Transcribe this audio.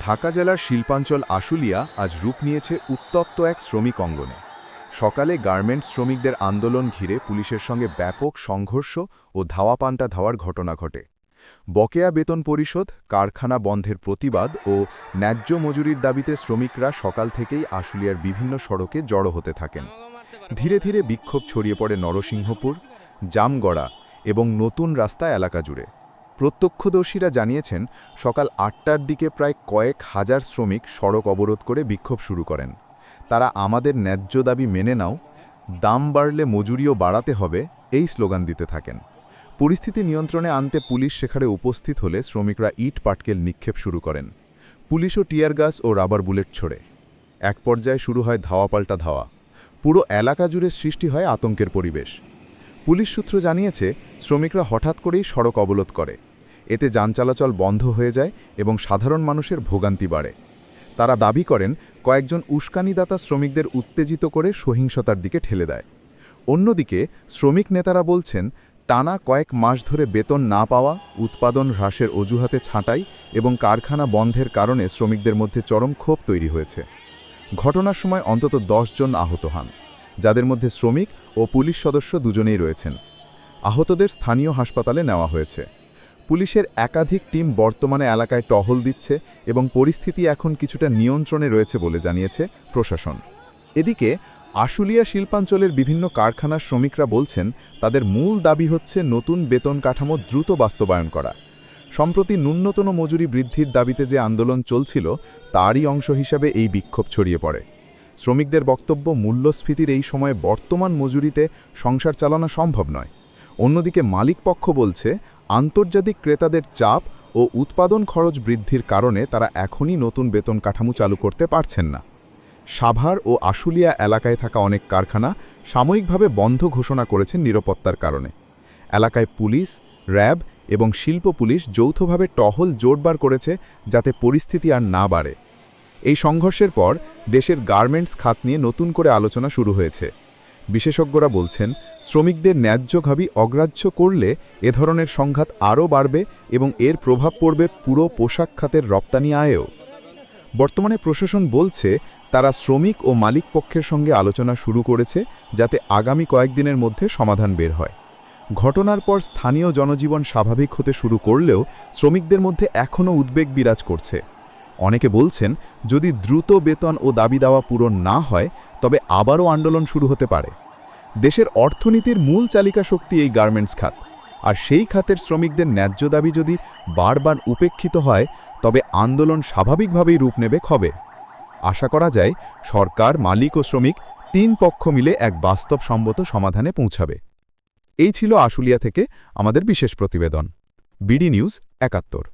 ঢাকা জেলার শিল্পাঞ্চল আশুলিয়া আজ রূপ নিয়েছে উত্তপ্ত এক শ্রমিক অঙ্গনে। সকালে গার্মেন্টস শ্রমিকদের আন্দোলন ঘিরে পুলিশের সঙ্গে ব্যাপক সংঘর্ষ ও ধাওয়া পান্টা ধাওয়ার ঘটনা ঘটে। বকেয়া বেতন পরিশোধ, কারখানা বন্ধের প্রতিবাদ ও ন্যায্য মজুরির দাবিতে শ্রমিকরা সকাল থেকেই আশুলিয়ার বিভিন্ন সড়কে জড়ো হতে থাকেন। ধীরে ধীরে বিক্ষোভ ছড়িয়ে পড়ে নরসিংহপুর, জামগড়া এবং নতুন রাস্তা এলাকা জুড়ে। প্রত্যক্ষদর্শীরা জানিয়েছেন, সকাল আটটার দিকে প্রায় কয়েক হাজার শ্রমিক সড়ক অবরোধ করে বিক্ষোভ শুরু করেন। তারা আমাদের ন্যায্য দাবি মেনে নাও, দাম বাড়লে মজুরিও বাড়াতে হবে, এই স্লোগান দিতে থাকেন। পরিস্থিতি নিয়ন্ত্রণে আনতে পুলিশ সেখানে উপস্থিত হলে শ্রমিকরা ইট পাটকেল নিক্ষেপ শুরু করেন। পুলিশও টিয়ার গাছ ও রাবার বুলেট ছোড়ে। এক পর্যায়ে শুরু হয় ধাওয়া পাল্টা ধাওয়া। পুরো এলাকা জুড়ে সৃষ্টি হয় আতঙ্কের পরিবেশ। পুলিশ সূত্র জানিয়েছে, শ্রমিকরা হঠাৎ করেই সড়ক অবরোধ করে। এতে যান চলাচল বন্ধ হয়ে যায় এবং সাধারণ মানুষের ভোগান্তি বাড়ে। তারা দাবি করেন, কয়েকজন উস্কানিদাতা শ্রমিকদের উত্তেজিত করে সহিংসতার দিকে ঠেলে দেয়। অন্যদিকে, শ্রমিক নেতারা বলছেন, টানা কয়েক মাস ধরে বেতন না পাওয়া, উৎপাদন হ্রাসের অজুহাতে ছাঁটাই এবং কারখানা বন্ধের কারণে শ্রমিকদের মধ্যে চরম ক্ষোভ তৈরি হয়েছে। ঘটনার সময় অন্তত জন আহত হন। যাদের মধ্যে শ্রমিক ও পুলিশ সদস্য দুজনেই রয়েছেন। আহতদের স্থানীয় হাসপাতালে নেওয়া হয়েছে। পুলিশের একাধিক টিম বর্তমানে এলাকায় টহল দিচ্ছে এবং পরিস্থিতি এখন কিছুটা নিয়ন্ত্রণে রয়েছে বলে জানিয়েছে প্রশাসন। এদিকে আশুলিয়া শিল্পাঞ্চলের বিভিন্ন কারখানার শ্রমিকরা বলছেন, তাদের মূল দাবি হচ্ছে নতুন বেতন কাঠামো দ্রুত বাস্তবায়ন করা। সম্প্রতি ন্যূনতম মজুরি বৃদ্ধির দাবিতে যে আন্দোলন চলছিল, তারই অংশ হিসাবে এই বিক্ষোভ ছড়িয়ে পড়ে। শ্রমিকদের বক্তব্য মূল্যস্ফীতির এই সময়ে বর্তমান মজুরিতে সংসার চালানো সম্ভব নয়। অন্যদিকে মালিক পক্ষ বলছে, আন্তর্জাতিক ক্রেতাদের চাপ ও উৎপাদন খরচ বৃদ্ধির কারণে তারা এখনই নতুন বেতন কাঠামো চালু করতে পারছেন না। সাভার ও আশুলিয়া এলাকায় থাকা অনেক কারখানা সাময়িকভাবে বন্ধ ঘোষণা করেছেন নিরাপত্তার কারণে। এলাকায় পুলিশ, র্যাব এবং শিল্প পুলিশ যৌথভাবে টহল জোরবার করেছে যাতে পরিস্থিতি আর না বাড়ে। এই সংঘর্ষের পর দেশের গার্মেন্টস খাত নিয়ে নতুন করে আলোচনা শুরু হয়েছে। বিশেষজ্ঞরা বলছেন, শ্রমিকদের ন্যায্য ঘাবি অগ্রাহ্য করলে এ ধরনের সংঘাত আরও বাড়বে এবং এর প্রভাব পড়বে পুরো পোশাক খাতের রপ্তানি আয়েও। বর্তমানে প্রশাসন বলছে, তারা শ্রমিক ও মালিক পক্ষের সঙ্গে আলোচনা শুরু করেছে যাতে আগামী কয়েকদিনের মধ্যে সমাধান বের হয়। ঘটনার পর স্থানীয় জনজীবন স্বাভাবিক হতে শুরু করলেও শ্রমিকদের মধ্যে এখনও উদ্বেগ বিরাজ করছে। অনেকে বলছেন, যদি দ্রুত বেতন ও দাবি দেওয়া পূরণ না হয়, তবে আবারও আন্দোলন শুরু হতে পারে। দেশের অর্থনীতির মূল চালিকা শক্তি এই গার্মেন্টস খাত। আর সেই খাতের শ্রমিকদের ন্যায্য দাবি যদি বারবার উপেক্ষিত হয়, তবে আন্দোলন স্বাভাবিকভাবেই রূপ নেবে খবে আশা করা যায়, সরকার, মালিক ও শ্রমিক তিন পক্ষ মিলে এক বাস্তবসম্মত সমাধানে পৌঁছাবে। এই ছিল আশুলিয়া থেকে আমাদের বিশেষ প্রতিবেদন। বিডি নিউজ একাত্তর।